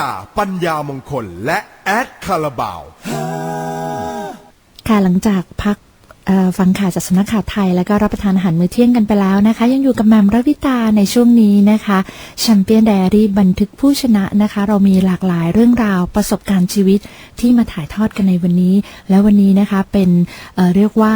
ตาปัญญามงคลและแอดคาราบาว ค่ะหลังจากพัก ฟังข่าวจากสำนักข่าวไทย แล้วก็รับประทานอาหารมื้อเที่ยงกันไปแล้วนะคะ ยังอยู่กับแมมรวิตาในช่วงนี้นะคะแชมเปี้ยนไดอารี่บันทึกผู้ชนะนะคะ เรามีหลากหลายเรื่องราวประสบการณ์ชีวิตที่มาถ่ายทอดกันในวันนี้ และวันนี้นะคะเป็นเเรียกว่า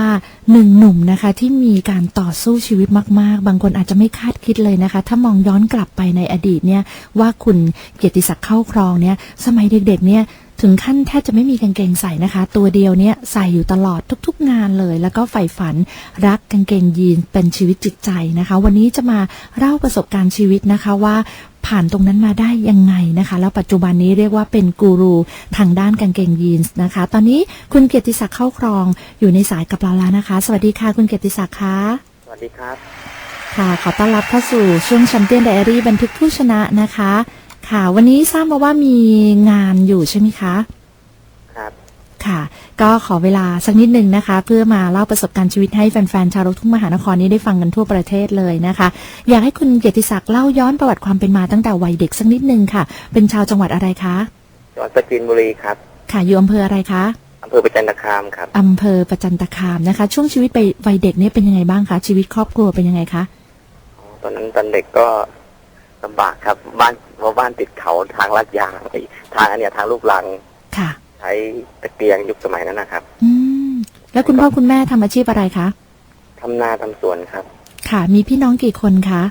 หนึ่งหนุ่มนะคะที่มีการต่อสู้ชีวิตมาก ๆ บางคนอาจจะไม่คาดคิดเลยนะคะ ถ้ามองย้อนกลับไปในอดีตเนี่ยว่าคุณเกียรติศักดิ์เข้าครองเนี่ยสมัยเด็กๆเนี่ย ถึงขั้นแทบจะไม่มีกางเกงใส่นะคะ ตัวเดียวเนี่ยใส่อยู่ตลอดทุกๆงานเลย แล้วก็ใฝ่ฝันรักกางเกงยีนเป็นชีวิตจิตใจนะคะ วันนี้จะมาเล่าประสบการณ์ชีวิตนะคะว่าผ่านตรงนั้นมาได้ยังไงนะคะ แล้วปัจจุบันนี้เรียกว่าเป็นกูรูทางด้านกางเกงยีนส์นะคะ ตอนนี้คุณเกียรติศักดิ์เข้าครองอยู่ในสายกับเราแล้วนะคะ สวัสดีค่ะคุณเกียรติศักดิ์คะสวัสดีครับ ค่ะขอต้อนรับเข้าสู่ช่วงแชมเปี้ยนไดอารี่บันทึกผู้ชนะนะคะ ค่ะ วันนี้ทราบมาว่ามีงานอยู่ใช่ไหมคะ ครับค่ะ ก็ขอเวลาสักนิดหนึ่งนะคะ เพื่อมาเล่าประสบการณ์ชีวิตให้แฟนๆชาวลูกทุ่งมหานครนี้ได้ฟังกันทั่วประเทศเลยนะคะ อยากให้คุณเกียรติศักดิ์เล่าย้อนประวัติความเป็นมาตั้งแต่วัยเด็กสักนิดหนึ่งค่ะ เป็นชาวจังหวัดอะไรคะจังหวัดปราจีนบุรีครับค่ะอยู่อำเภออะไรคะอำเภอประจันตคามครับอำเภอประจันตคามนะคะ ช่วงชีวิตไปวัยเด็กเนี่ยเป็นยังไงบ้างคะชีวิตครอบครัวเป็นยังไงคะอ๋อตอนนั้นตอนเด็กก็ลำบากครับ บ้าน เพราะบ้านติดเขาทางลาดยางไอ้ทางอันเนี้ยทางลูกลังค่ะ ใช้ตะเกียงยุคสมัยนั้นนะครับ อืม แล้วคุณพ่อคุณแม่ทำอาชีพอะไรคะทำนาทำสวนครับค่ะ มีพี่น้องกี่คนคะ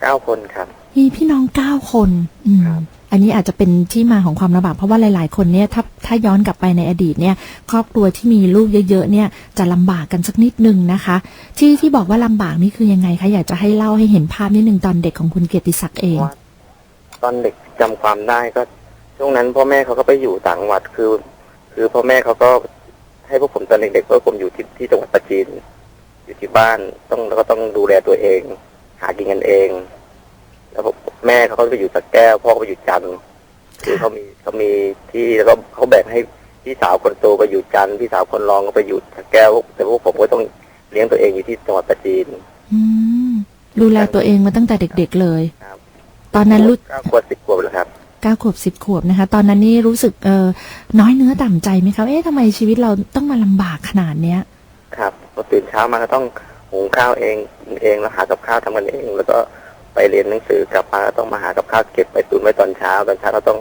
เก้าคนครับ มีพี่น้องเก้าคน อืม ครับ อันนี้อาจจะเป็นที่มาของความลำบากเพราะว่าหลาย ๆ คนเนี่ยถ้าถ้าย้อนกลับไปในอดีตเนี่ย ครอบครัวที่มีลูกเยอะ ๆ เนี่ยจะลำบากกันสักนิดนึงนะคะ ที่ที่บอกว่าลำบากนี่คือยังไงคะอยากจะให้เล่าให้เห็นภาพนิดนึงตอนเด็กของคุณเกียรติศักดิ์เอง ว่า ตอนเด็กจำความได้ก็ช่วงนั้นพ่อแม่เขาก็ไปอยู่ต่างจังหวัดคือ คือพ่อแม่เขาก็ให้พวกผมตอนเด็กๆเพราะผมอยู่ที่ที่จังหวัดประจีน อยู่ที่บ้านต้องแล้วก็ต้องดูแลตัวเอง หากินกันเอง แล้วผมแม่เขาก็ไปอยู่สระแก้วพ่อก็ไปอยู่จันทร์คือเขามีเขามีที่แล้วก็เขาแบ่งให้พี่สาวคนโตไปอยู่จันทร์พี่สาวคนรองก็ไปอยู่สระแก้วแต่พวกผมก็ต้องเลี้ยงตัวเองอยู่ที่จังหวัดประจีนอืมดูแลตัวเองมาตั้งแต่เด็ก ๆ เลย ครับ ตอนนั้นรู้เก้าขวบสิบขวบแล้วครับเก้าขวบสิบขวบนะคะ ตอนนั้นนี่รู้สึกเออน้อยเนื้อต่ำใจไหมคะเอ๊ะทำไมชีวิตเราต้องมาลำบากขนาดเนี้ย ครับพอตื่นเช้ามาก็ต้องหุงข้าวเองกินเองแล้วหากับข้าวทำกันเอง แล้วก็ไปเรียนหนังสือกลับมาก็ต้องมาหากับข้าวเก็บไปตุนไว้ตอนเช้าตอนเช้าก็ต้อง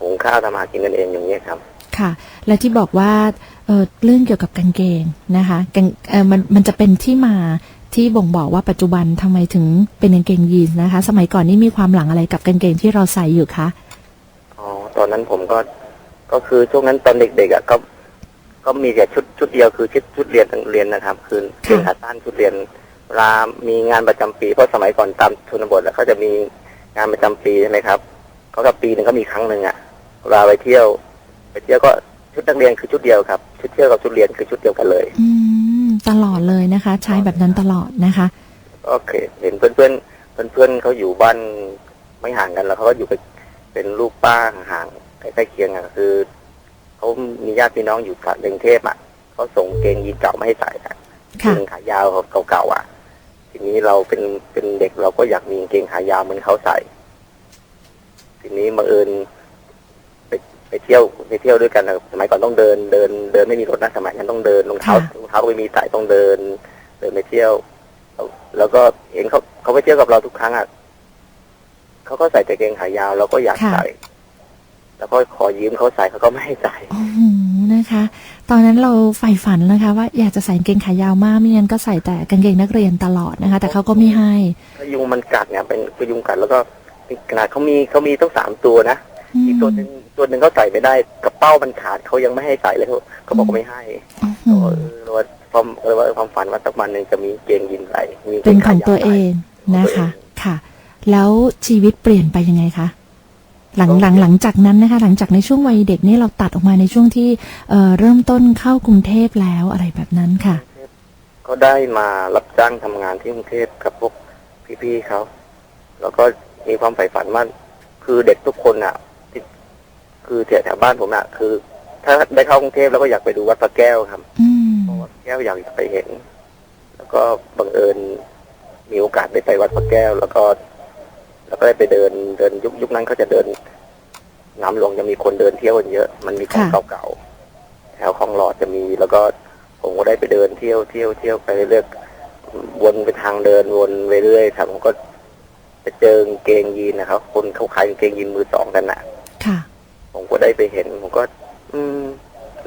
หุงข้าวทำมาหากินกันเองอย่างนี้ยครับ ค่ะ และที่บอกว่าเออเรื่องเกี่ยวกับกางเกงนะคะกางเออมันมันจะเป็นที่มา ที่บ่งบอกว่าปัจจุบันทำไมถึงเป็นกางเกงยีนส์นะคะ สมัยก่อนนี่มีความหลังอะไรกับกางเกงที่เราใส่อยู่คะอ๋อตอนนั้นผมก็ก็คือช่วงนั้นตอนเด็กๆอะก็ ก็มีแต่ชุดชุดเดียวคือชุดชุดเรียนเรียนนะครับคือเกงขาสั้นชุดเรียนเวลามีงานประจำปีเพราะสมัยก่อนตามชนบทแล้วเขาจะมีงานประจำปีใช่ไหมครับเขาก็ปีหนึ่งก็มีครั้งหนึ่งอะเวลาไปเที่ยว ไปเที่ยวก็ชุดนักเรียนคือชุดเดียวครับ ชุดเที่ยวกับชุดเรียนคือชุดเดียวกันเลย อืม ตลอดเลยนะคะ ใช้แบบนั้นตลอดนะคะ โอเค เห็นเพื่อนเพื่อนเพื่อนเพื่อนๆเขาอยู่บ้านไม่ห่างกันแล้วเขาก็อยู่เป็นเป็นลูกป้าห่างๆใกล้ๆเคียงอะคือเขามีญาติพี่น้องอยู่กรุงเทพอะเขาส่งเกงยีนเก่ามาให้ใส่อะค่ะเกงขายาวเก่าๆอะ ทีนี้เราเป็นเป็นเด็กเราก็อยากมีกางเกงขายาวเหมือนเขาใส่ ทีนี้บังเอิญ ไปไปเที่ยวไปเที่ยวด้วยกันอะสมัยก่อนต้องเดินเดินเดินไม่มีรถนะสมัยนั้นต้องเดินรองเท้าค่ะรองเท้าก็ไม่มีใส่ต้องเดิน เดินไปเที่ยวแล้วแล้วก็เห็นเขาเขาไปเที่ยวกับเราทุกครั้งอะเขาก็ใส่แต่กางเกงขายาวเราก็อยากค่ะใส่แล้วก็ขอยืมเขาใส่เขาก็ไม่ให้ใส่โอ้โหนะคะ ตอนนั้นเราใฝ่ฝันนะคะ ว่าอยากจะใส่กางเกงขายาวมากไม่งั้นก็ใส่แต่กางเกงนักเรียนตลอดนะคะ แต่เขาก็ไม่ให้ถ้ายุงมันกัดเนี่ยเป็นคือยุงกัดแล้วก็ขนาดเขามีเขามีต้องสามตัวนะอืมอีกตัวหนึ่ง ตัวหนึ่งเขาใส่ไม่ได้กระเป้ามันขาดเขายังไม่ให้ใส่เลยเขาเขาบอกว่าไม่ให้โอ้โหเออเราว่าความเออว่าความฝันว่าสักวันหนึ่งจะมีเกงยินใส่มีกเป็นงของขายาวตัวเองใส่นะคะ ค่ะ แล้วชีวิตเปลี่ยนไปยังไงคะหลังหลังหลังจากนั้นนะคะ หลังจากในช่วงวัยเด็กนี่เราตัดออกมาในช่วงที่เอ่อเริ่มต้นเข้ากรุงเทพแล้วอะไรแบบนั้นค่ะ ก็ได้มารับจ้างทำงานที่กรุงเทพกับพวกพี่ๆเขาแล้วก็มีความใฝ่ฝันว่าคือเด็กทุกคนอะที่ คือแถวแถวบ้านผมอะคือ ถ้าได้เข้ากรุงเทพแล้วก็อยากไปดูวัดพระแก้วครับอืมเพราะวัดพระแก้วอยากไปเห็น แล้วก็บังเอิญมีโอกาสได้ไปวัดพระแก้ว แล้วก็ แล้วก็ได้ไปเดินเดินยุคยุคนั้นเขาจะเดินน้ำหลวงจะมีคนเดินเที่ยวกันเยอะ มันมีของค่ะเก่าๆแถวคลองหลอดจะมี แล้วก็ผมก็ได้ไปเดินเที่ยวเที่ยวเที่ยวไปเรื่อยๆวนไปทางเดินวนไปเรื่อยครับผมก็ไปเจอกางเกงยีนนะครับ คนเขาขายกางเกงยีนมือสองกันน่ะค่ะ ผมก็ได้ไปเห็น ผมก็ อืม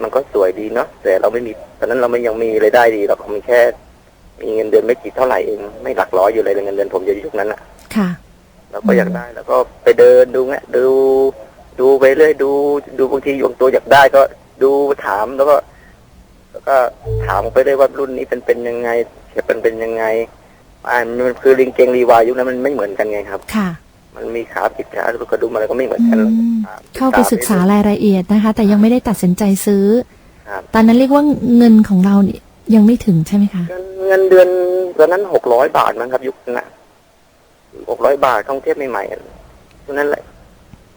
มันก็สวยดีเนาะแต่เราไม่มีตอนนั้นเราไม่ยังมีรายได้ดีหรอกมีแค่ มีเงินเดือนไม่กี่เท่าไหร่เองไม่หลักร้อยอยู่เลยเงินเดือนผมอยู่ยุคนั้นอะค่ะเราก็อยากได้แล้วก็ไปเดินดูเงี้ยดู ดูไปเรื่อยดู ดูบางทีบางตัวอยากได้ก็ดูถามแล้วก็ แล้วก็ถามไปเรื่อยว่ารุ่นนี้เป็นเป็นยังไงเขียนเป็นเป็นยังไงอ่ามันคือลิงเกงรีวายยุคนั้นมันไม่เหมือนกันไงครับ ค่ะ มันมีขาปิดขาแล้วก็ดูมันอะไรก็ไม่เหมือนอืกันมเข้าไปศึกษารายละเอียดนะคะ แต่ยังไม่ได้ตัดสินใจซื้อครับตอนนั้นเรียกว่าเงินของเราเนี่ยยังไม่ถึงใช่ไหมคะ เงินเงินเดือนตอนนั้นหกร้อยบาทมั้งครับ ยุคนั้นหกร้อยบาทเข้ากรุงเทพใหม่ๆอะยุคนั้นแหละ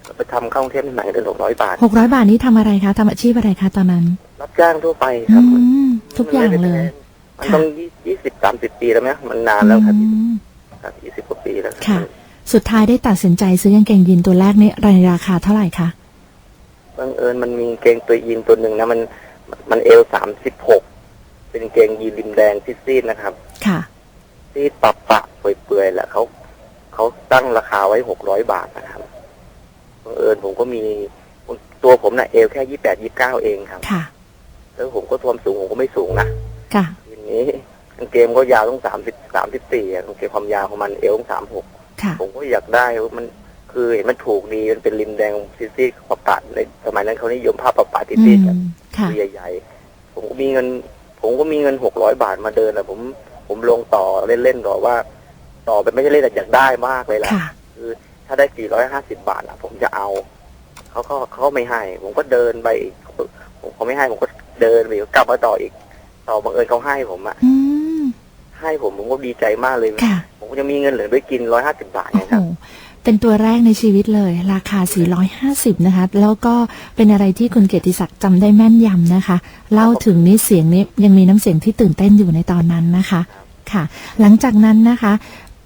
ก็ไปทำเข้ากรุงเทพใหม่ๆเดือนหกร้อยบาทหกร้อยบาทนี้ทำอะไรคะทำอาชีพอะไรคะตอนนั้น รับจ้างทั่วไปคอืรับมทุกอย่างเลย มันต้องยี่สิบสามสิบปีแล้วไหมมันนานแล้วครับอืมครับยี่สิบกว่าปีแล้วค่ะ สุดท้ายได้ตัดสินใจซื้อกางเกงยีนตัวแรกนี่ในราคาเท่าไหร่คะบังเอิญมันมีกางเกงตัวยีนตัวหนึ่งนะมันมันเอลสามสิบหกเป็นกางเกงยีนริมแดงซีดๆนะครับ ค่ะซีดปะปะเปื่อยๆแหละเขาเขาตั้งราคาไว้หกร้อยบาทนะครับบังเอิญผมก็มีตัวผมนะ่ะเอวแค่ยี่แปดยี่เก้าเองครับค่ะแล้วผมก็ความสูงผมก็ไม่สูงนะค่ะทีนี้กางเกงก็ยาวต้องสามสิบสามสิบสี่กางเกงความยาวของมันเอวต้องสามหกค่ะ ผมก็อยากได้มันคือเห็นมันถูกดีมันเป็นริมแดงซีดๆปะปะในสมัยนั้นเขานิยมผ้าปะปะอืซีดๆกันมค่ะตัวใหญ่ๆผมก็มีเงิน ผมก็มีเงินหกร้อยบาทมาเดินแล้วผมผมลงต่อเล่นๆก่อนว่า ต่อไปไม่ใช่เล่นแต่อยากได้มากเลยแหละค่ะ คือ ถ้าได้สี่ร้อยห้าสิบาทอะ ผมจะเอาเขาก็เขาก็ไม่ให้ ผมก็เดินไปอีกผมเขาไม่ให้ผมก็เดินไปอีกกลับมาต่ออีก ต่อบังเอิญเขาให้ผมอะอืมให้ผมผมก็ดีใจมากเลย ค่ะผมก็จะมีเงินเหลือไปกินร้อยห้าสิบาทโอ้นะโหครับเป็นตัวแรกในชีวิตเลย ราคา 450 นะคะ แล้วก็เป็นอะไรที่คุณเกียรติศักดิ์จำได้แม่นยำนะคะ เล่าถึงนี้เสียงนี้ยังมีน้ำเสียงที่ตื่นเต้นอยู่ในตอนนั้นนะคะ ค่ะ หลังจากนั้นนะคะ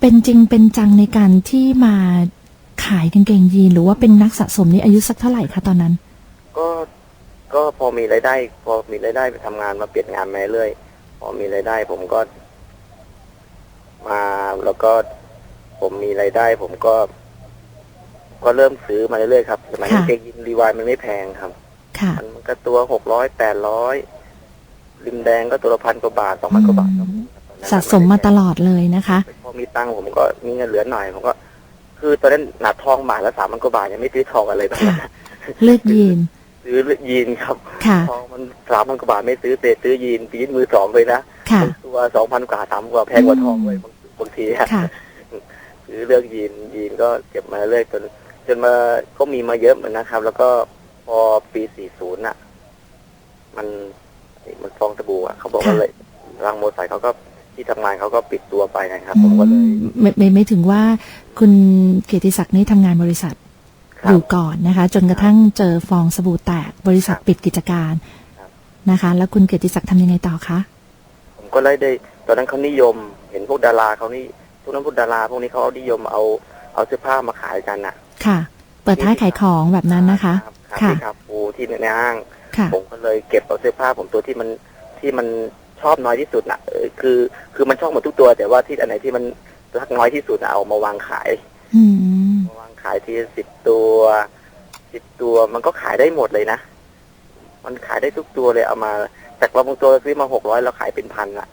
เป็นจริงเป็นจังในการที่มาขายกางเกงยีนหรือว่าเป็นนักสะสมนี่อายุสักเท่าไหร่คะตอนนั้น ก็ก็พอมีรายได้ พอมีรายได้ไปทำงานมาเปลี่ยนงานมาเรื่อยพอมีรายได้ผมก็ มาแล้วก็ผมมีรายได้ ผมก็ ก็เริ่มซื้อมาเรื่อยๆครับสมัยนี้ค่ะเกงยินรีวายมันไม่แพงครับ ค่ะ มันก็ตัวหกร้อยแปดร้อยริมแดงก็ตัวละพันกว่าบาทสองพันกว่าบาทครับอืมตอนนั้นสะสมมาตลอดเลยนะคะ พอมีตังค์ผมก็มีเงินเหลือหน่อย ผมก็ คือตอนนั้นหนาทองบาทละสามพันกว่าบาทยังไม่ซื้อทองอะไรตอนนั้นค่ะ เลือกยีน ซื้อยีนครับค่ะ ทองมันสามพันกว่าบาทไม่ซื้อแต่ซื้อยีนปีนมือสองเลยนะค่ะ บางตัวสองพันกว่าสามกว่าแพงกว่าทองเลยบาง บางทีอะค่ะซื้อเลือกยีนยีนก็เก็บมาเรื่อยจนจนมาก็มีมาเยอะเหมือนนะครับ แล้วก็พอปีสี่ศูนย์อะ มันมันฟองสบู่อะเขาบอกว่าค่ะเลยรางโมไซค์เขาก็ที่ทำงานเขาก็ปิดตัวไปนะครับ ผมก็เลยไม่ไม่ไม่ถึงว่าคุณเกียรติศักดิ์นี่ทำงานบริษัทครัอบยู่ก่อนนะคะ จนกระทั่งเจอฟองสบู่แตกบริษัทครับปิดกิจการครับนะคะ แล้วคุณเกียรติศักดิ์ทำยังไงต่อคะผมก็เลยได้ ตอนนั้นเขานิยม เห็นพวกดาราเขานี่พวกนั้นพวกดารา พวกนี้เขานิยมเอาเอาเสื้อผ้ามาขายกันน่ะ ค่ะ เปิดท้ายขายของแบบนั้นนะคะรับครับค่ะที่คาปูที่ในห้างค่ะผมก็เลยเก็บเอาเสื้อผ้าผมตัวที่มันที่มันชอบน้อยที่สุดน่ะเออคือ คือมันชอบหมดทุกตัว แต่ว่าที่อันไหนที่มันรักน้อยที่สุดน่ะเอามาวางขายอืมมาวางขายที่สิบตัวสิบตัวมันก็ขายได้หมดเลยนะ มันขายได้ทุกตัวเลยเอามาจากเราบางตัวซื้อมาหกร้อยเราขายเป็นพันละ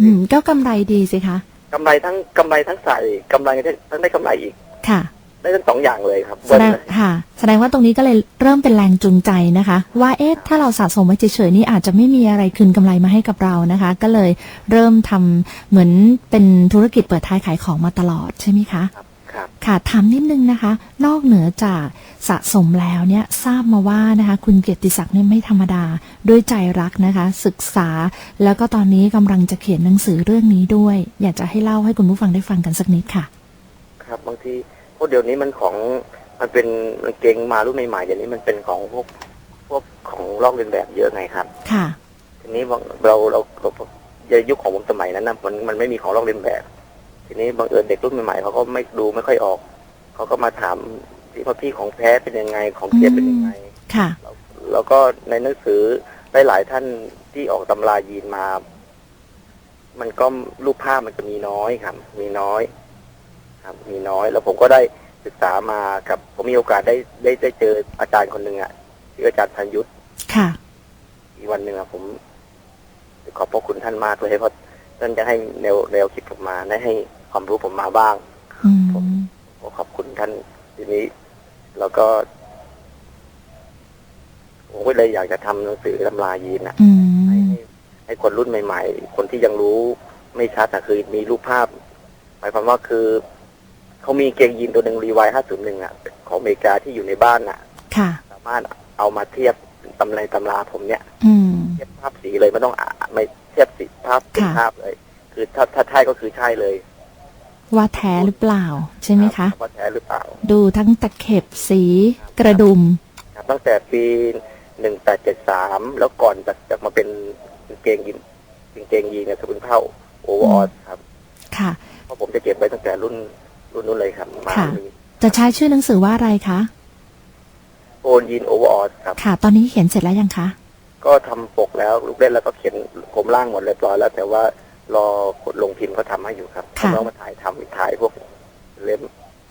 อืมก็กำไรดีสิคะกำไรทั้งกำไรทั้งใส่กำไรทั้งได้กำไรอีกค่ะ ได้ทั้งสองอย่างเลยครับแสดงเบิ้ลเลยค่ะ แสดงว่าตรงนี้ก็เลยเริ่มเป็นแรงจูงใจนะคะ ว่าเอ๊ะถ้าเราสะสมไว้เฉยๆนี่อาจจะไม่มีอะไรคืนกำไรมาให้กับเรานะคะ ก็เลยเริ่มทำเหมือนเป็นธุรกิจเปิดท้ายขายของมาตลอดใช่ไหมคะ ครับครับค่ะถามนิดนึงนะคะ นอกเหนือจากสะสมแล้วเนี่ยทราบมาว่านะคะคุณเกียรติศักดิ์เนี่ยไม่ธรรมดาด้วยใจรักนะคะ ศึกษา แล้วก็ตอนนี้กำลังจะเขียนหนังสือเรื่องนี้ด้วย อยากจะให้เล่าให้คุณผู้ฟังได้ฟังกันสักนิดค่ะ ครับบางทีพวกเดี๋ยวนี้มันของมันเป็นมันเกงมารุ่นใหม่ๆเดี๋ยวนี้มันเป็นของพวกพวกของลอกเลียนแบบเยอะไงครับ ค่ะ ทีนี้บางเราเราเราในยุคของผมสมัยนั้นนะมันมันไม่มีของลอกเลียนแบบ ทีนี้บังเอิญเด็กรุ่นใหม่ๆเขาก็ไม่ดูไม่ค่อยออก เขาก็มาถามที่ว่าพี่ของแท้เป็นยังไงของเทียมเป็นยังไงค่ะ แล้วก็ในหนังสือหลายๆท่านที่ออกตำรายีนมา มันก็รูปภาพมันจะมีน้อยครับ มีน้อย ครับ มีน้อย แล้วผมก็ได้ศึกษามาครับผมมีโอกาสได้ได้ได้เจออาจารย์คนหนึ่งอะที่อาจารย์พันยุทธค่ะ อีกวันหนึ่งอะผมขอบพระคุณท่านมากเลยเพราะท่านจะให้แนวแนวคิดผมมาได้ให้ ความรู้ผมมาบ้างอืมขอขอบคุณท่านทีนี้ แล้วก็ผมก็เลยอยากจะทำหนังสือตำรายีนอะอืให้มให้ให้คนรุ่นใหม่ ๆ คนที่ยังรู้ไม่ชัดอะคือมีรูปภาพหมายความว่าคือเขามีเกงยีนตัวหนึ่งรีวายห้าศูนย์หนึ่งอะของอเมริกาที่อยู่ในบ้านอะค่ะ สามารถเอามาเทียบตำในตำราผมเนี่ยอืมเทียบภาพสีเลยไม่ต้องอะไม่เทียบสีภาพเป็นค่ะภาพเลย คือถ้าถ้าใช่ก็คือใช่เลย ว่าแท้หรือเปล่า ใช่ไหมคะรับว่าแท้หรือเปล่า ดูทั้งตะเข็บสีกระดุมครับตั้งแต่ปีหนึ่งแปดเจ็ดสามแล้วก่อนจะจะมาเป็นกางเกงยีนกางเกงยีนเนี่ยจะเป็นเผ้าโอเวอร์ออสครับ ค่ะเพราะผมจะเก็บไว้ตั้งแต่รุ่นรุ่นนู้นเลยครับมาค่ะมีจะใช้ชื่อหนังสือว่าอะไรคะโอนยีนโอเวอร์ออสครับ ค่ะ ตอนนี้เขียนเสร็จแล้วยังคะ ก็ทำปกแล้วลูกเล่นแล้วก็เขียนโคมล่างหมดเรียบร้อยแล้ว แต่ว่า รอกดลงพิมพ์เขาทำให้อยู่ครับค่ะเขาต้องมาถ่ายทำถ่ายพวกเล่ม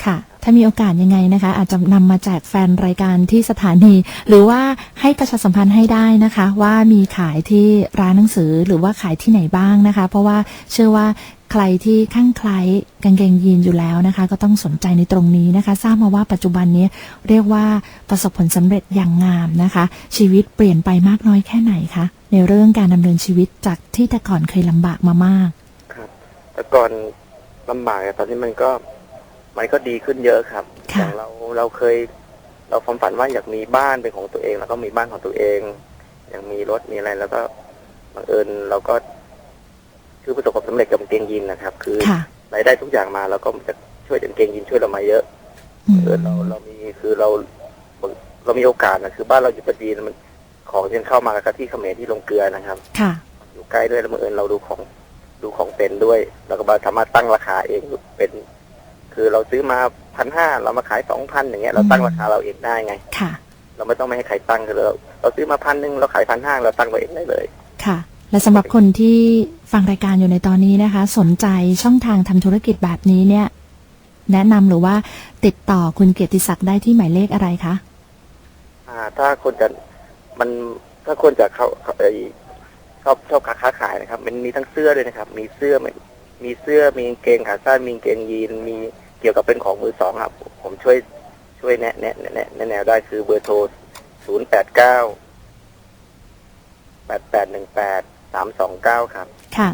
ค่ะ ถ้ามีโอกาสยังไงนะคะ อาจจะนำมาแจกแฟนรายการที่สถานี หรือว่าให้ประชาสัมพันธ์ให้ได้นะคะ ว่ามีขายที่ร้านหนังสือหรือว่าขายที่ไหนบ้างนะคะ เพราะว่าเชื่อว่าใครที่ข้างใคล้ายกางเกงยีนอยู่แล้วนะคะ ก็ต้องสนใจในตรงนี้นะคะ ทราบมาว่าปัจจุบันนี้เรียกว่าประสบผลสำเร็จอย่างงามนะคะ ชีวิตเปลี่ยนไปมากน้อยแค่ไหนคะ ในเรื่องการดำเนินชีวิตจากที่แต่ก่อนเคยลำบากมามาก ครับ แต่ก่อนลำบากอะตอนนี้มันก็มันก็ดีขึ้นเยอะครับค่ะอย่างเราเราเคย เราความฝันว่าอยากมีบ้านเป็นของตัวเอง แล้วก็มีบ้านของตัวเอง อยากมีรถมีอะไร แล้วก็บังเอิญเราก็ คือประสบความสำเร็จกับกางเกงยีนนะครับ คือค่ะรายได้ทุกอย่างมาเราก็จะช่วยกางเกงยีนช่วยเรามาเยอะ อืม เออเราเรามีคือเราเรามีโอกาสนะคือบ้านเราอยู่ประจีนมัน ของที่เข้ามากับที่เขมรที่ลงเกลือนะครับ ค่ะ อยู่ใกล้ด้วยแล้วบังเอิญเราดูของดูของเป็นด้วยเราก็มาสามารถตั้งราคาเองเป็น คือเราซื้อมาพันห้าเรามาขายสองพันอย่างเงี้ยเราตั้งราคาเราเองได้ไง ค่ะ เราไม่ต้องไม่ให้ใครตั้งคือเราเราซื้อมาพันหนึ่งเราขายพันห้าเราตั้งไว้เองได้เลย ค่ะ และสำหรับคนที่ฟังรายการอยู่ในตอนนี้นะคะ สนใจช่องทางทำธุรกิจแบบนี้เนี่ย แนะนำหรือว่าติดต่อคุณเกียรติศักดิ์ได้ที่หมายเลขอะไรคะอ่า ถ้าคนจะ มันถ้าคนจะเข้าไอชอบชอบค้าขายนะครับ มันมีทั้งเสื้อด้วยนะครับ มีเสื้อมมีเสื้อมีเกงขาสั้นมีเกงยีนมีเกี่ยวกับเป็นของมือสองครับ ผมช่วยช่วยแนะแนะแนะแนะแนวได้คือเบอร์โทรศูนย์แปดเก้าแปดแปดหนึ่งแปดสามสองเก้าครับ ค่ะ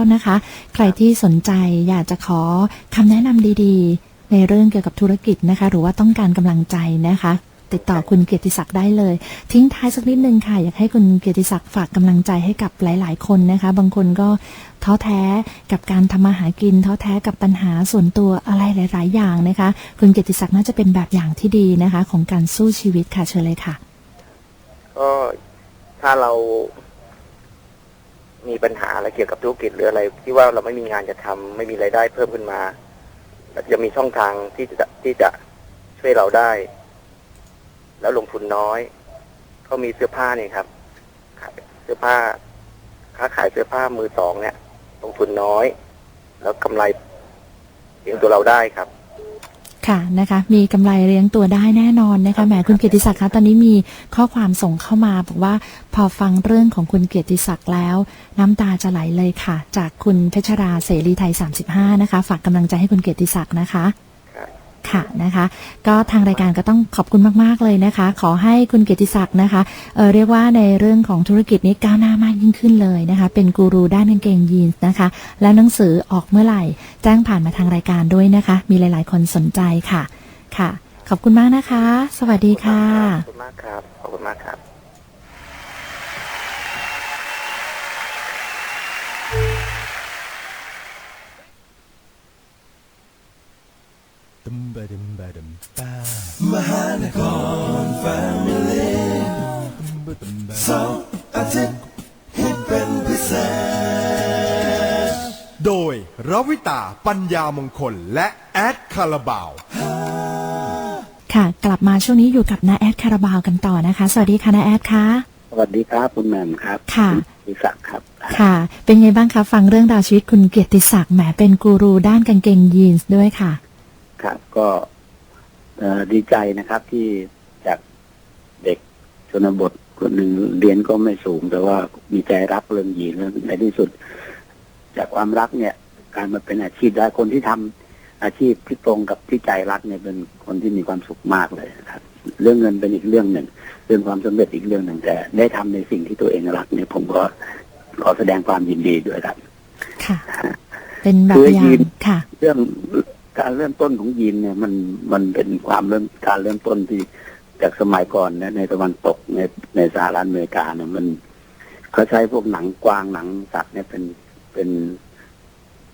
0898818329 นะคะ ใครที่สนใจอยากจะขอคำแนะนำดี ๆ ในเรื่องเกี่ยวกับธุรกิจนะคะ หรือว่าต้องการกำลังใจนะคะ ติดต่อคุณเกียรติศักดิ์ได้เลย ทิ้งท้ายสักนิดนึงค่ะ อยากให้คุณเกียรติศักดิ์ฝากกำลังใจให้กับหลาย ๆ คนนะคะ บางคนก็ท้อแท้กับการทำมาหากินท้อแท้กับปัญหาส่วนตัวอะไรหลาย ๆ อย่างนะคะ คุณเกียรติศักดิ์น่าจะเป็นแบบอย่างที่ดีนะคะ ของการสู้ชีวิตค่ะเชิญเลยค่ะ ก็ถ้าเรามีปัญหาอะไรเกี่ยวกับธุรกิจหรืออะไรที่ว่าเราไม่มีงานจะทำไม่มีรายได้เพิ่มขึ้นมา ยังมีช่องทางที่จะที่จะช่วยเราได้ แล้วลงทุนน้อยเขามีเสื้อผ้าเนี่ยครับเสื้อผ้า ค้าขายเสื้อผ้ามือสองเนี่ย ลงทุนน้อย แล้วกำไรเลี้ยงตัวเราได้ครับ ค่ะนะคะ มีกำไรเลี้ยงตัวได้แน่นอนนะคะแหมคุณเกียรติศักดิ์คะตอนนี้มีข้อความส่งเข้ามาบอกว่าพอฟังเรื่องของคุณเกียรติศักดิ์แล้ว น้ำตาจะไหลเลยค่ะ จากคุณเพชรราเสรีไทย 35 นะคะ ฝากกำลังใจให้คุณเกียรติศักดิ์นะคะ ค่ะนะคะ ก็ทางรายการก็ต้องขอบคุณมาก ๆ เลยนะคะ ขอให้คุณเกียรติศักดิ์นะคะเเรียกว่าในเรื่องของธุรกิจนี้ก้าวหน้ามากยิ่งขึ้นเลยนะคะ เป็นกูรูด้านกางเกงยีนส์นะคะ แล้วหนังสือออกเมื่อไหร่ แจ้งผ่านมาทางรายการด้วยนะคะ มีหลาย ๆ คนสนใจค่ะค่ะ ขอบคุณมากนะคะ สวัสดีค่ะขอบคุณมากครับขอบคุณมากครับ โดยรวิตาปัญญามงคลและแอดคาราบาว ค่ะ กลับมาช่วงนี้อยู่กับนาแอดคาราบาวกันต่อนะคะ สวัสดีค่ะนาแอดคะ สวัสดีครับคุณแหม่มครับค่ะณวิศักดิ์ครับ ค่ะ เป็นไงบ้างคะ ฟังเรื่องราวชีวิตคุณเกียรติศักดิ์แหมเป็นกูรูด้านกางเกงยีนส์ด้วยค่ะ ครับ ก็เอ่อดีใจนะครับที่จากเด็กชนบทคนหนึ่งเรียนก็ไม่สูง แต่ว่ามีใจรักเรื่องยีนแล้วในที่สุด จากความรักเนี่ยการมาเป็นอาชีพได้คนที่ทำอาชีพที่ตรงกับที่ใจรักเนี่ยเป็นคนที่มีความสุขมากเลยนะครับ เรื่องเงินเป็นอีกเรื่องหนึ่ง เรื่องความสำเร็จอีกเรื่องหนึ่งแต่ ได้ทำในสิ่งที่ตัวเองรักเนี่ยผมก็ขอแสดงความยินดีด้วยครับ ค่ะ เป็นแบบคืออย่ายีงนค่ะ เรื่อง การเริ่มต้นของยีนเนี่ยมันมันเป็นความเริ่มการเริ่มต้นที่จากสมัยก่อนนะในตะวันตกในในสหรัฐอเมริกาเนี่ยมันเขาใช้พวกหนังกวางหนังสัตว์เนี่ยเป็นเป็น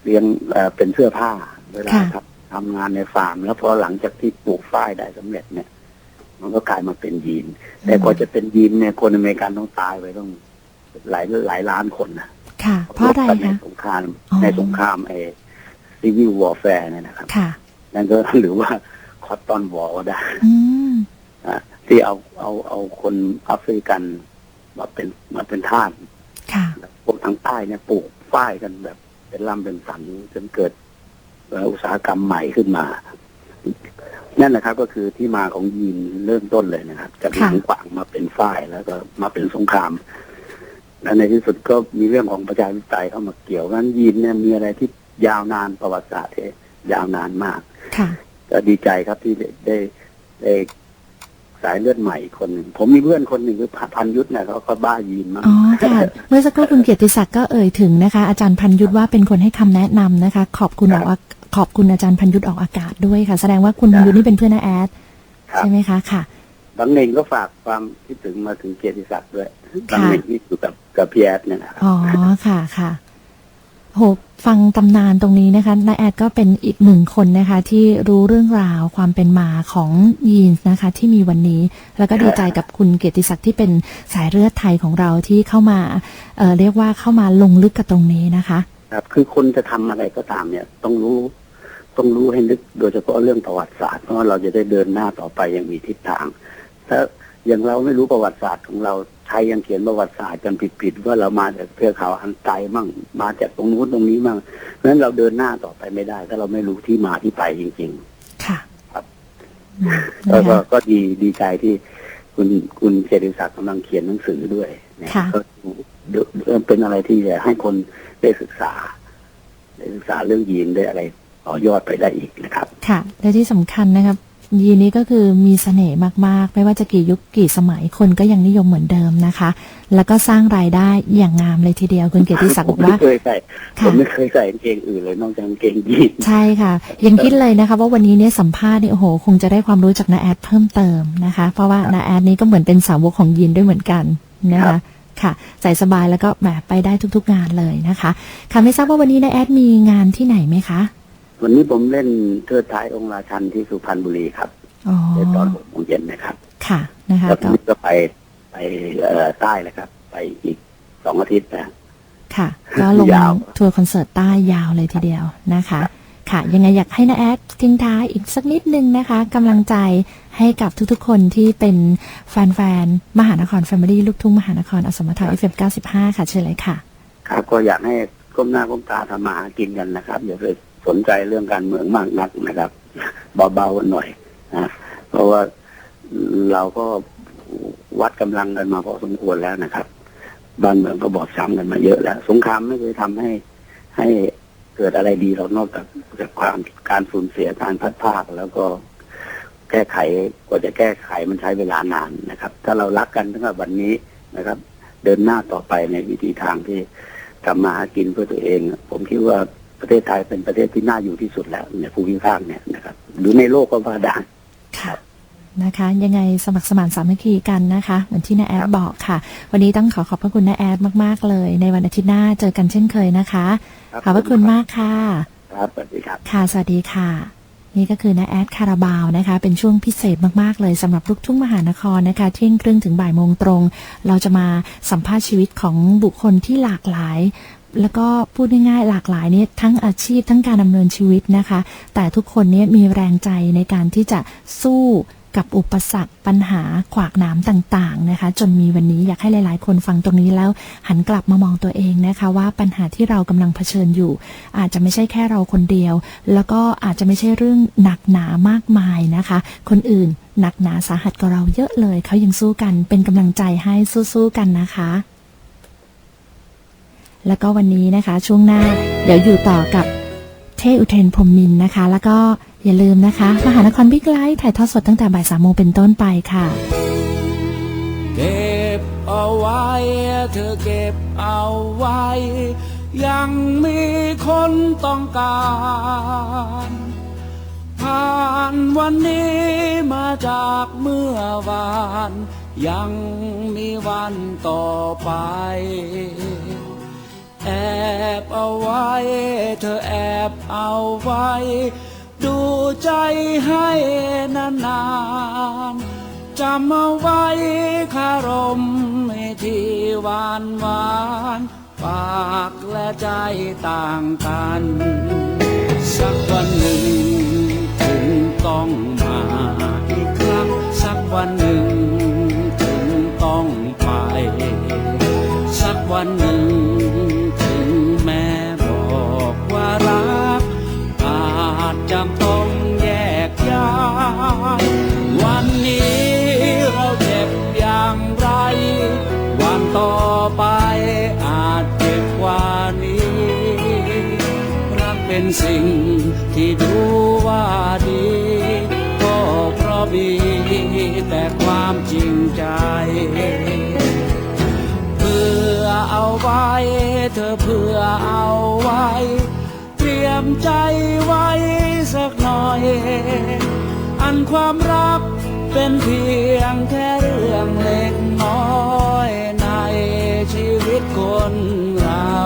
เลี้ยงเอ่อเป็นเสื้อผ้าเวลาค่ะครับทำงานในฟาร์ม แล้วพอหลังจากที่ปลูกฝ้ายได้สำเร็จเนี่ย มันก็กลายมาเป็นยีน แต่กว่าจะเป็นยีนเนี่ยคนอเมริกันต้องตายไปต้องหลายหลายล้านคนนะค่ะเพราะอะไรบกันในคะสงครามอ๋อในสงครามไอ้ ซีวิลวอร์แฟร์เนี่ยนะครับค่ะนั่นก็หรือว่าคอตตอนวอลก็ได้อืมนะที่เอาเอาเอาคนแอฟริกันมาเป็นมาเป็นทาสค่ะพวกทางใต้เนี่ยปลูกฝ้ายกันแบบ เป็นลำเป็นสันจนเกิดเอ่ออุตสาหกรรมใหม่ขึ้นมา นั่นแหละครับ ก็คือที่มาของยีนเริ่มต้นเลยนะครับ จากหนังกวางมาเป็นฝ้ายแล้วก็มาเป็นสงคราม และในที่สุดก็มีเรื่องของประชาธิปไตยเข้ามาเกี่ยวงั้นยีนเนี่ยมีอะไรที่ ยาวนานประวัติศาสตร์ที่ยาวนานมากค่ะก็ดีใจครับที่ได้ได้ได้สายเลือดใหม่อีกคนหนึ่งผมมีเพื่อนคนหนึ่งคือพันยุทธ์เนี่ยเขาก็บ้ายีนมากอ๋อค่ะเมื่อสักครู่คุณเกียรติศักดิ์ก็เอ่ยถึงนะคะ อาจารย์พันยุทธว่าเป็นคนให้คำแนะนำนะคะ ขอบคุณออกอากขอบคุณอาจารย์พันยุทธออกอากาศด้วยค่ะ แสดงว่าคุณพันยุทธนี่เป็นเพื่อนนาแอดครับใช่ไหมคะค่ะบางเน่งก็ฝากความคิดถึงมาถึงเกียรติศักดิ์ด้วยค่ะบางเน่งที่อยู่กับกับพีแอดเนี่ยนะครับอ๋อค่ะค่ะ โหฟังตำนานตรงนี้นะคะนายแอดก็เป็นอีกหนึ่งคนนะคะ ที่รู้เรื่องราวความเป็นมาของยีนส์นะคะ ที่มีวันนี้ แล้วก็ดีใจกับคุณเกียรติศักดิ์ที่เป็นสายเลือดไทยของเราที่เข้ามาเเรียกว่าเข้ามาลงลึกกับตรงนี้นะคะ ครับ คือคนจะทำอะไรก็ตามเนี่ย ต้องรู้ต้องรู้ให้ลึกโดยเฉพาะเรื่องประวัติศาสตร์เพราะเราจะได้เดินหน้าต่อไปอย่างมีทิศทางถ้าอย่างเราไม่รู้ประวัติศาสตร์ของเรา ไทยยังเขียนประวัติศาสตร์กันผิดๆว่าเรามาจากเทือกเขาอันไตมั่งมาจากตรงนู้นตรงนี้มั่งเพราะฉะนั้นเราเดินหน้าต่อไปไม่ได้ ถ้าเราไม่รู้ที่มาที่ไปจริง ๆ ค่ะ ครับอืมก็นะก็คะก็ดีดีใจที่คุณคุณเจริศักดิ์กำลังเขียนหนังสือด้วยนะค่ะก็เดี๋ยวเริ่มเป็นอะไรที่จะให้คนได้ศึกษา ได้ศึกษาเรื่องยีนได้อะไรต่อยอดไปได้อีกนะครับ ค่ะ และที่สำคัญนะครับ ยีนนี้ก็คือมีเสน่ห์มาก ๆ ไม่ว่าจะกี่ยุคกี่สมัยคนก็ยังนิยมเหมือนเดิมนะคะ แล้วก็สร้างรายได้อย่างงามเลยทีเดียวคุณเกียรติศักดิ์ผบมอกไม่ว่าเคยใส่ผค่ะมไม่เคยใส่กางเกงอื่นเลยนอกจากกางเกงยีนใช่ค่ะ ยังคิดเลยนะคะ ว่าวันนี้เนี่ยสัมภาษณ์เนี่ยโอ้โห คงจะได้ความรู้จากนาแอดเพิ่มเติมนะคะ เพราะว่านาแอดนี้ก็เหมือนเป็นสาวกของยีนด้วยเหมือนกันนะครัคะบค่ะใส่สบายแล้วก็แหมไปได้ทุก ๆ งานเลยนะคะค่ะไม่ทราบว่าวันนี้นาแอดมีงานที่ไหนไหมคะ วันนี้ผมเล่นเทิดท้ายองค์ราชันที่สุพรรณบุรีครับอ๋อในตอนหกโมงเย็นนะครับ ค่ะนะคะแล้วพก็รุ่งนี้ก็ไปไปเอ่อใต้เลยครับ ไปอีกสองอาทิตย์นะค่ะก็ลงยาวทัวร์คอนเสิร์ตใต้ยาวเลยทีเดียวนะคะ ค่ะ ยังไงอยากให้นาแอดทิ้งท้ายอีกสักนิดนึงนะคะกำลังใจให้กับทุกๆคนที่เป็นแฟนๆ มหานครแฟมิลี่ลูกทุ่งมหานครอสมทเอฟเอ็ม95ค่ะเชิญเลยค่ะ ครับก็อยากให้ก้มหน้าก้มตาทำมาหากินกันนะครับอย่าไป สนใจเรื่องการเมืองมากนักนะครับเบาๆกันหน่อยนะเพราะว่าเราก็วัดกำลังกันมาพอสมควรแล้วนะครับ บ้านเมืองก็บอบช้ำกันมาเยอะแล้ว สงครามไม่เคยทำให้ให้เกิดอะไรดีเรานอกจากจากความการสูญเสียการพัดพากแล้วก็แก้ไขกว่าจะแก้ไขมันใช้เวลานานนะครับ ถ้าเรารักกันตั้งแต่วันนี้นะครับ เดินหน้าต่อไปในวิธีทางที่ทำมาหากินเพื่อตัวเอง ผมคิดว่า ประเทศไทยเป็นประเทศที่น่าอยู่ที่สุดแล้วในภูมิภาคเนี่ยนะครับหรือในโลกก็ว่าได้ค่ะนะคะ ยังไงสมัครสมานสามัคคีกันนะคะ เหมือนที่นาแอดบอกค่ะ วันนี้ต้องขอขอบพระคุณนาแอดมากๆเลย ในวันอาทิตย์หน้าเจอกันเช่นเคยนะคะครับขอบพระคุณมากค่ะ ครับสวัสดีครับค่ะสวัสดีค่ะนี่ก็คือนาแอดคาราบาวนะคะ เป็นช่วงพิเศษมาก ๆ เลยสำหรับลูกทุ่งมหานครนะคะเที่ยงครึ่งถึงบ่ายโมงตรง เราจะมาสัมภาษณ์ชีวิตของบุคคลที่หลากหลาย แล้วก็พูดง่ายๆหลากหลายเนี่ยทั้งอาชีพทั้งการดำเนินชีวิตนะคะ แต่ทุกคนเนี่ยมีแรงใจในการที่จะสู้กับอุปสรรคปัญหาขวากหน้ำต่างๆนะคะ จนมีวันนี้อยากให้หลาย ๆ คนฟังตรงนี้แล้วหันกลับมามองตัวเองนะคะ ว่าปัญหาที่เรากำลังเผชิญอยู่ อาจจะไม่ใช่แค่เราคนเดียว แล้วก็อาจจะไม่ใช่เรื่องหนักหนามากมายนะคะ คนอื่นหนักหนาสาหัสกว่าเราเยอะเลยเขายังสู้กันเป็นกำลังใจให้สู้ๆกันนะคะ แล้วก็วันนี้นะคะ ช่วงหน้าเดี๋ยวอยู่ต่อกับเทอุเทนพรมมินนะคะ แล้วก็อย่าลืมนะคะมหานครบิ๊กไลท์ถ่ายทอดสดตั้งแต่บ่ายสามโมงเป็นต้นไปค่ะ เก็บเอาไว้เธอเก็บเอาไว้ ยังมีคนต้องการผ่านวันนี้มาจากเมื่อวาน ยังมีวันต่อไป บเอาไว้ เธอแอบเอาไว้ ดูใจให้นานๆจำเอาไว้คารมที่หวานหวานปากและใจต่างกัน สักวันหนึ่งถึงต้องมาอีกครั้ง สักวันหนึ่งถึงต้องไป สักวันหนึ่ง ถึงแม่บอกว่ารัก อาจจำต้องแยกย้าย วันนี้เราเจ็บอย่างไร วันต่อไปอาจเจ็บกว่านี้ รักเป็นสิ่งที่ดูว่าดี ก็เพราะมีแต่ความจริงใจ ไว้ เธอเพื่อเอาไว้ เตรียมใจไว้สักหน่อย อันความรักเป็นเพียงแค่เรื่องเล็กน้อยในชีวิตคนเรา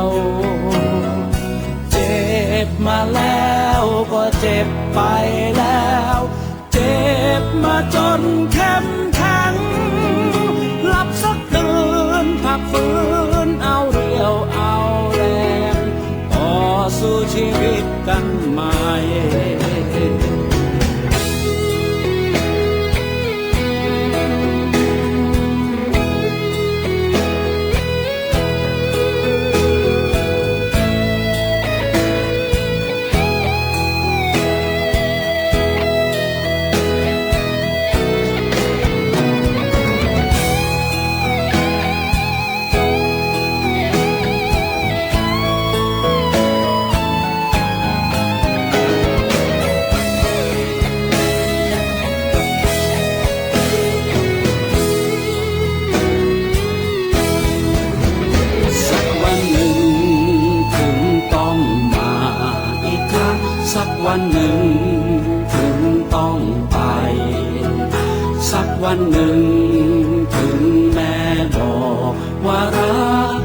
เจ็บมาแล้วก็เจ็บไปแล้ว เจ็บมาจนเข้มแข็ सुचिवित्तन्माये วันหนึ่งถึงต้องไป สักวันหนึ่งถึงแม่บอกว่ารัก